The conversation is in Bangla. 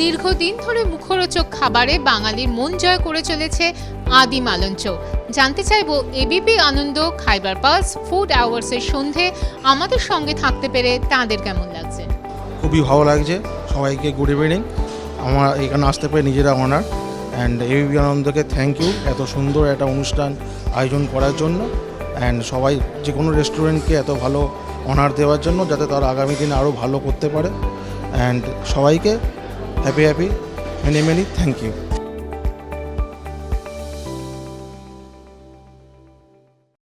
দীর্ঘদিন ধরে মুখরোচক খাবারে বাঙালির মন জয় করে চলেছে আদি মালঞ্চ। জানতে চাইব এবিপি আনন্দ, খাইবার পাস ফুড আওয়ার্সের সন্ধে, আমাদের সঙ্গে থাকতে পেরে তাঁদের কেমন লাগছে? খুবই ভালো লাগছে। সবাইকে গুড ইভিনিং আমার এখানে আসতে পেরে নিজেরা অনার অ্যান্ড এবিপি আনন্দকে থ্যাংক ইউ এত সুন্দর একটা অনুষ্ঠান আয়োজন করার জন্য। অ্যান্ড সবাই যে কোনো রেস্টুরেন্টকে এত ভালো অনার দেওয়ার জন্য যাতে তারা আগামী দিনে আরও ভালো করতে পারে। অ্যান্ড সবাইকে happy happy many many thank you